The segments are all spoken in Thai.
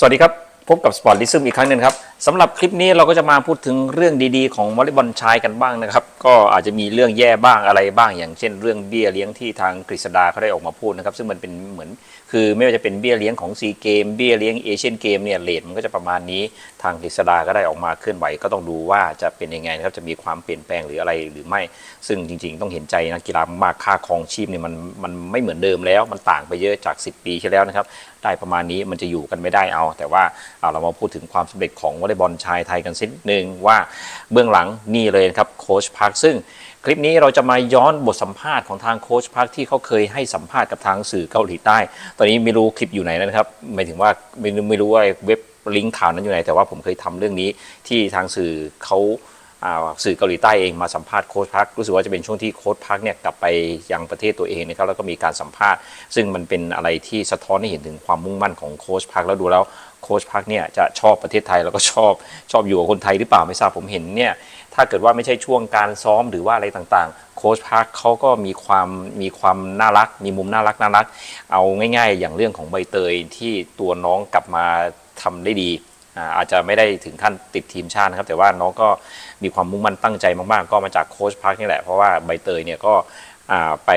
สวัสดีครับ พบกับสปอร์ตลิซึมอีกครั้งหนึ่งครับสำหรับคลิปนี้เราก็จะมาพูดถึงเรื่องดีๆ ของวอลเลย์บอลชายกันบ้างนะครับ ก็อาจจะมีเรื่องแย่บ้างอะไรบ้าง อย่างเช่น เรื่องเบี้ยเลี้ยงที่ทางกฤษดาเขาได้ออกมาพูดนะครับ ซึ่งมันเป็นเหมือนคือไม่ว่าจะเป็นเบี้ยเลี้ยงของซีเกมเบี้ยเลี้ยงเอเชียนเกมเนี่ยเลทมันก็จะประมาณนี้ทางกฤษดาก็ได้ออกมาเคลื่อนไหวก็ต้องดูว่าจะเป็นยังไงนะครับจะมีความเปลี่ยนแปลงหรืออะไรหรือไม่ ซึ่งจริง ๆ ต้องเห็นใจนักกีฬามากค่าครองชีพเนี่ยมันมันไม่เหมือนเดิมแล้ว มันต่างไปเยอะจาก 10 ปีที่แล้วนะครับได้ประมาณนี้มันจะอยู่กันไม่ได้เอา แต่ว่าเาเรามาพูดถึงความสำเร็จของวเลย์บอลชายไทยกันสักนิดนึงว่าเบื้องหลังนี่เลยนะครับโค้ชพักซึ่งคลิปนี้เราจะมาย้อนบทสัมภาษณ์ของทางโค้ชพักที่เขาเคยให้สัมภาษณ์กับทางสื่อเกาหลีใต้ ตอนนี้ไม่รู้คลิปอยู่ไหนนะครับหมายถึงว่าไม่รู้ไม่รู้ว่าเว็บลิงก์ข่าวนั้นอยู่ไหน แต่ว่าผมเคยทำเรื่องนี้ที่ทางสื่อเขาอ่าสื่อเกาหลีใต้เองมาสัมภาษณ์โค้ชพักรู้สึกว่าจะเป็นช่วงที่โค้ชพักเนี่ยกลับไปยังประเทศตัวเองนะครับแล้วก็มีการสัมภาษณ์ ซึ่งมันเป็นอะไรที่สะท้อนให้เห็นถึงความมุ่งมั่นของโค้ชพักแล้วดูแล้ว โค้ชพักเนี่ยจะชอบประเทศไทยแล้วก็ชอบชอบอยู่กับคนไทยหรือเปล่าไม่ทราบผมเห็นเนี่ยถ้าเกิดว่าไม่ใช่ช่วงการซ้อมหรือว่าอะไรต่างๆ โค้ชพักเขาก็มีความมีความน่ารัก มีมุมน่ารักน่ารัก เอาง่าย ๆ อย่างเรื่องของใบเตยที่ตัวน้องกลับมาทำได้ดีอาจจะไม่ได้ถึงขั้นติดทีมชาตินะครับ แต่ว่าน้องก็มีความมุ่งมั่นตั้งใจมากๆ ก็มาจากโค้ชพักนี่แหละ เพราะว่าใบเตยเนี่ยก็ ไป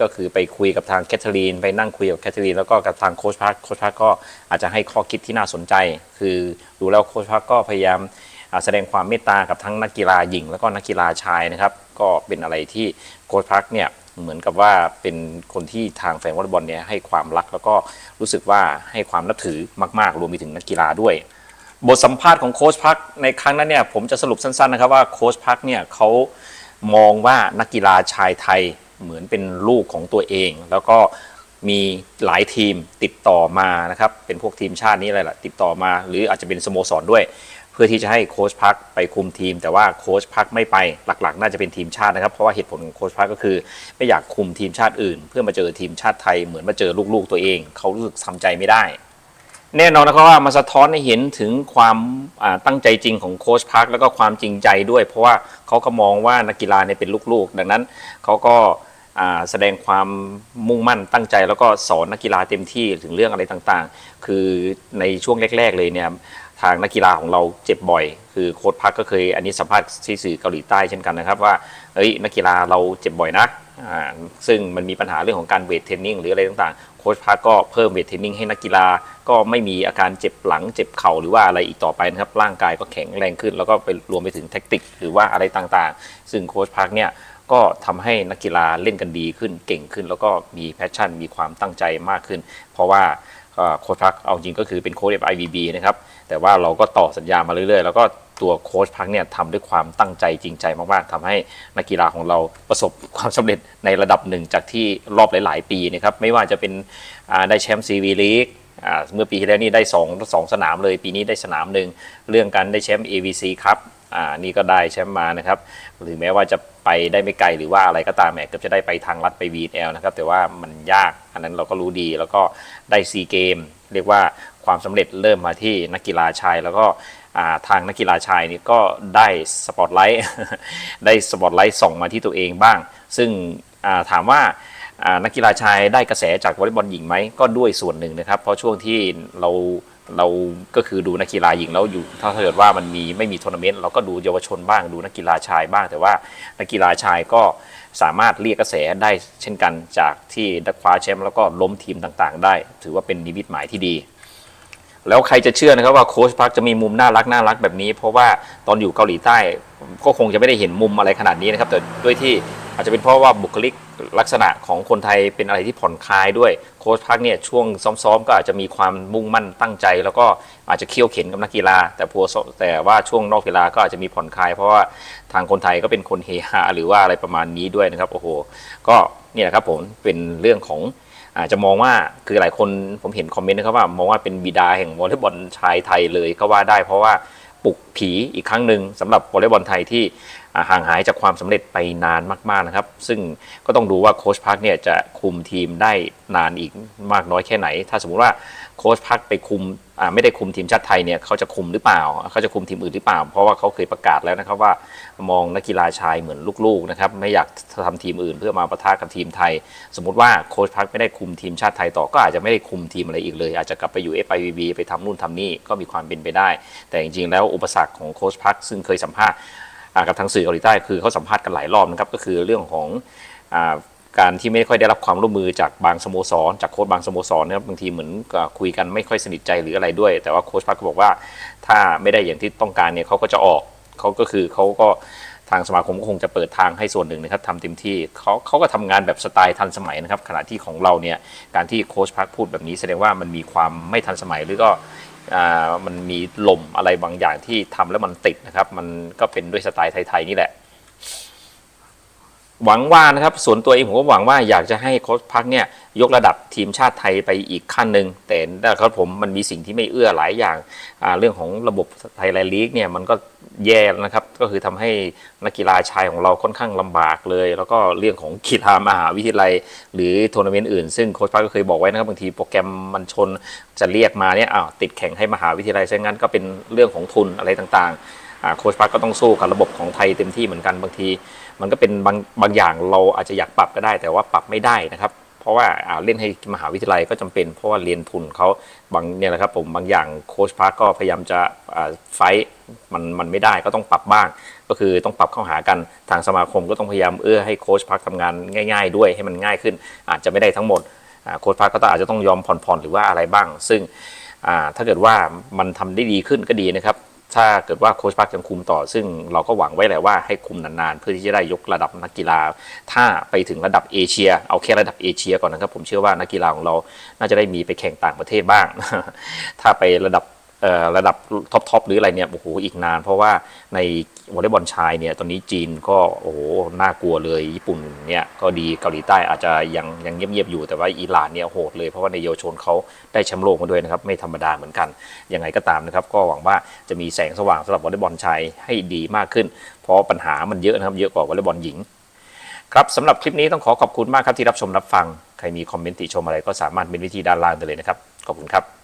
ก็คือไปคุยกับทางแคทเธอรีน ไปนั่งคุยกับแคทเธอรีนแล้วก็กับทางโค้ชพักโค้ชพักก็อาจจะให้ข้อคิดที่น่าสนใจ คือดูแล้วโค้ชพักก็พยายามแสดงความเมตตากับทั้งนักกีฬาหญิง แล้วก็นักกีฬาชายนะครับ ก็เป็นอะไรที่โค้ชพักเนี่ยเหมือนกับว่าเป็นคนที่ทางแฟนวอลเลย์บอลเนี่ยให้ความรักแล้วก็รู้สึกว่าให้ความนับถือมาก ๆ รวมไปถึงนักกีฬาด้วย บทสัมภาษณ์ของโค้ชพักในครั้งนั้นเนี่ยผมจะสรุปสั้นๆนะครับว่าโค้ชพักเนี่ยเขามองว่านักกีฬาชายไทย เหมือนเป็นลูกของตัวเอง แล้วก็มีหลายทีมติดต่อมานะครับ เป็นพวกทีมชาตินี้อะไรล่ะติดต่อมา หรืออาจจะเป็นสโมสรด้วย เพื่อที่จะให้โค้ชพักไปคุมทีม แต่ว่าโค้ชพักไม่ไปหลักๆ น่าจะเป็นทีมชาตินะครับ เพราะว่าเหตุผลของโค้ชพักก็คือ ไม่อยากคุมทีมชาติอื่น เพื่อมาเจอทีมชาติไทยเหมือนมาเจอลูกๆตัวเอง เขารู้สึกทำใจไม่ได้แน่นอนนะครับว่ามันสะท้อนให้เห็นถึงความาตั้งใจจริงของโค้ชพักแล้วก็ความจริงใจด้วย เพราะว่าเขาก็มองว่านักกีฬาเนี่ยเป็นลูกๆ ดังนั้นเขาก็ แสดงความมุ่งมั่นตั้งใจ แล้วก็สอนนักกีฬาเต็มที่ถึงเรื่องอะไรต่างๆ คือในช่วงแรก ๆ เลยเนี่ยทางนักกีฬาของเราเจ็บบ่อย คือโค้ชพักก็เคยอันนี้สัมภาษณ์ที่สื่อเกาหลีใต้เช่นกันนะครับว่าเฮ้ยนักกีฬาเราเจ็บบ่อยนะซึ่งมันมีปัญหาเรื่องของการเวทเทรนนิ่งหรืออะไรต่างๆ โค้ชพักก็เพิ่มเวทเทรนนิ่งให้นักกีฬาก็ไม่มีอาการเจ็บหลังเจ็บเข่าหรือว่าอะไรอีกต่อไปนะครับร่างกายก็แข็งแรงขึ้น แล้วก็ไปรวมไปถึงแท็กติกหรือว่าอะไรต่างๆ ซึ่งโค้ชพักเนี่ย ก็ทำให้นักกีฬาเล่นกันดีขึ้นเก่งขึ้น แล้วก็มีแพชชั่น มีความตั้งใจมากขึ้น เพราะว่าโค้ชพักเอาจริงก็คือเป็นโค้ช FIVB นะครับ แต่ว่าเราก็ต่อสัญญามาเรื่อยๆ แล้วก็ตัวโค้ชพักเนี่ยทำด้วยความตั้งใจจริงใจมากๆทำให้นักกีฬาของเราประสบความสำเร็จในระดับหนึ่งจากที่รอบหลาย ๆ ปีนะครับ ไม่ว่าจะเป็นได้แชมป์ซีวีลีกเมื่อปีที่แล้วนี่ได้2 2สนามเลย ปีนี้ได้สนามหนึ่งเรื่องการได้แชมป์ AVC ครับ อ่านี่ก็ได้แชมป์มานะครับหรือแม้ว่าจะไปได้ไม่ไกลหรือว่าอะไรก็ตามแหมเกือบจะได้ไปทางลัดไป VNL นะครับแต่ว่ามันยากอันนั้นเราก็รู้ดีแล้วก็ได้ซีเกมเรียกว่าความสำเร็จเริ่มมาที่นักกีฬาชาย แล้วก็ทางนักกีฬาชายนี่ก็ได้สปอตไลท์ได้สปอตไลท์ส่งมาที่ตัวเองบ้าง ซึ่งาถามว่านักกีฬาชายได้กระแสจากวอลเลย์บอลหญิงไหมก็ด้วยส่วนหนึ่งนะครับ เพราะช่วงที่เรา เราก็คือดูนักกีฬาหญิงแล้วอยู่ถ้าเกิดว่ามันมีไม่มีทัวร์นาเมนต์เราก็ดูเยาวชนบ้างดูนักกีฬาชายบ้าง แต่ว่านักกีฬาชายก็สามารถเรียกกระแสได้เช่นกันจากที่ดักคว้าแชมป์แล้วก็ล้มทีมต่างๆ ได้ ถือว่าเป็นนิมิตหมายที่ดี แล้วใครจะเชื่อนะครับว่าโค้ชพักจะมีมุมน่ารักน่ารักแบบนี้ เพราะว่าตอนอยู่เกาหลีใต้ก็คงจะไม่ได้เห็นมุมอะไรขนาดนี้นะครับแต่ด้วยที่ อาจจะเป็นเพราะว่าบุคลิกลักษณะของคนไทยเป็นอะไรที่ผ่อนคลายด้วยโค้ชพักเนี่ยช่วงซ้อมๆ ก็อาจจะมีความมุ่งมั่นตั้งใจ แล้วก็อาจจะเคี่ยวเข็นกับนักกีฬา แต่พัวแต่ว่าช่วงนอกเวลาก็อาจจะมีผ่อนคลาย เพราะว่าทางคนไทยก็เป็นคนเฮฮาหรือว่าอะไรประมาณนี้ด้วยนะครับโอ้โหก็เนี่ยแหละครับผมเป็นเรื่องของอาจจะมองว่าคือหลายคนผมเห็นคอมเมนต์นะครับว่ามองว่าเป็นบิดาแห่งวอลเลย์บอลชายไทยเลยก็ว่าได้เพราะว่า ปลุกผีอีกครั้งหนึ่งสำหรับวอลเลย์บอลไทยที่ห่างหายจากความสำเร็จไปนานมากๆนะครับ ซึ่งก็ต้องดูว่าโค้ชพักเนี่ยจะคุมทีมได้นานอีกมากน้อยแค่ไหน ถ้าสมมุติว่า โค้ชพักไปคุมไม่ได้คุมทีมชาติไทยเนี่ยเขาจะคุมหรือเปล่าเขาจะคุมทีมอื่นหรือเปล่า เพราะว่าเขาเคยประกาศแล้วนะครับว่ามองนักกีฬาชายเหมือนลูกๆนะครับไม่อยากทำทีมอื่นเพื่อมาประทะกับทีมไทย สมมติว่าโค้ชพักไม่ได้คุมทีมชาติไทยต่อก็อาจจะไม่ได้คุมทีมอะไรอีกเลย อาจจะกลับไปอยู่ FIVB ไปทำนู่นทำนี่ก็มีความเป็นไปได้ แต่จริงๆแล้วอุปสรรคของโค้ชพักซึ่งเคยสัมภาษณ์กับทางสื่อเกาหลีใต้คือเขาสัมภาษณ์กันหลายรอบนะครับก็คือเรื่องของ การที่ไม่ค่อยได้รับความร่วมมือจากบางสโมสร จากโค้ชบางสโมสรเนะครับางทีเหมือนคุยกันไม่ค่อยสนิทใจหรืออะไรด้วย แต่ว่าโค้ชพักก็บอกว่าถ้าไม่ได้อย่างที่ต้องการเนี่ยเขาก็จะออกเขาก็คือเขาก็ทางสมาคมก็คงจะเปิดทางให้ส่วนหนึ่งนะครับทำเต็มที่เขาเขาก็ทำงานแบบสไตล์ทันสมัยนะครับ ขณะที่ของเราเนี่ยการที่โค้ชพักพูดแบบนี้แสดงว่ามันมีความไม่ทันสมัยหรือก็มันมีลมอะไรบางอย่างที่ทำแล้วมันติดนะครับ มันก็เป็นด้วยสไตล์ไทยๆนี่แหละ หวังว่านะครับส่วนตัวเองผมก็หวังว่าอยากจะให้โค้ชพักเนี่ยยกระดับทีมชาติไทยไปอีกขั้นหนึ่งแต่นะครับผมมันมีสิ่งที่ไม่เอื้อหลายอย่างเรื่องของระบบไทยแลนด์ลีกเนี่ยมันก็แย่นะครับก็คือทำให้นักกีฬาชายของเราค่อนข้างลำบากเลย แล้วก็เรื่องของกีฬามหาวิทยาลัย หรือทัวร์นาเมนต์อื่น ซึ่งโค้ชพักก็เคยบอกไว้นะครับบางทีโปรแกรมมันชนจะเรียกมาเนี่ยอ้าวติดแข่งให้มหาวิทยาลัยซะงั้นก็เป็นเรื่องของทุนอะไรต่างๆ โค้ชพักก็ต้องสู้กับระบบของไทยเต็มที่เหมือนกันบางที มันก็เป็นบางบางอย่างเราอาจจะอยากปรับก็ได้ แต่ว่าปรับไม่ได้นะครับ เพราะว่าเล่นให้มหาวิทยาลัยก็จำเป็น เพราะว่าเรียนทุนเขาบางเนี่ยแหละครับผมบางอย่างโค้ชพักก็พยายามจะไฟท์มันมันไม่ได้ก็ต้องปรับบ้าง ก็คือต้องปรับเข้าหากันทางสมาคมก็ต้องพยายามเอื้อให้โค้ชพักทำงานง่าย ๆ ด้วยให้มันง่ายขึ้น อาจจะไม่ได้ทั้งหมดโค้ชพักก็ต้องอาจจะต้องยอมผ่อนๆหรือว่าอะไรบ้าง ซึ่งถ้าเกิดว่ามันทำได้ดีขึ้นก็ดีนะครับ ถ้าเกิดว่าโค้ชพักยังคุมต่อ ซึ่งเราก็หวังไว้แหละว่าให้คุมนานๆ เพื่อที่จะได้ยกระดับนักกีฬา ถ้าไปถึงระดับเอเชีย เอาแค่ระดับเอเชียก่อนนะครับผมเชื่อว่านักกีฬาของเราน่าจะได้มีไปแข่งต่างประเทศบ้าง ถ้าไประดับ ระดับท็อปทอปหรืออะไรเนี่ยโอ้โหอีกนาน เพราะว่าในวอลเลย์บอลชายเนี่ยตอนนี้จีนก็โอ้โหน่ากลัวเลยญี่ปุ่นเนี่ยก็ดีเกาหลีใต้อาจจะยังยังเงียบๆอยู่แต่ว่าอิหร่านเนี่ยโหดเลยเพราะว่าในเยาวชนเขาได้แชมป์โลกมาด้วยนะครับไม่ธรรมดาเหมือนกันยังไงก็ตามนะครับ ก็หวังว่าจะมีแสงสว่างสำหรับวอลเลย์บอลชายให้ดีมากขึ้น เพราะปัญหามันเยอะนะครับเยอะกว่าวอลเลย์บอลหญิงครับสำหรับคลิปนี้ต้องขอขอบคุณมากครับที่รับชมรับฟังใครมีคอมเมนต์ติชมอะไรก็สามารถเป็นวิธีด้านล่างได้เลยนะครับขอบคุณครับ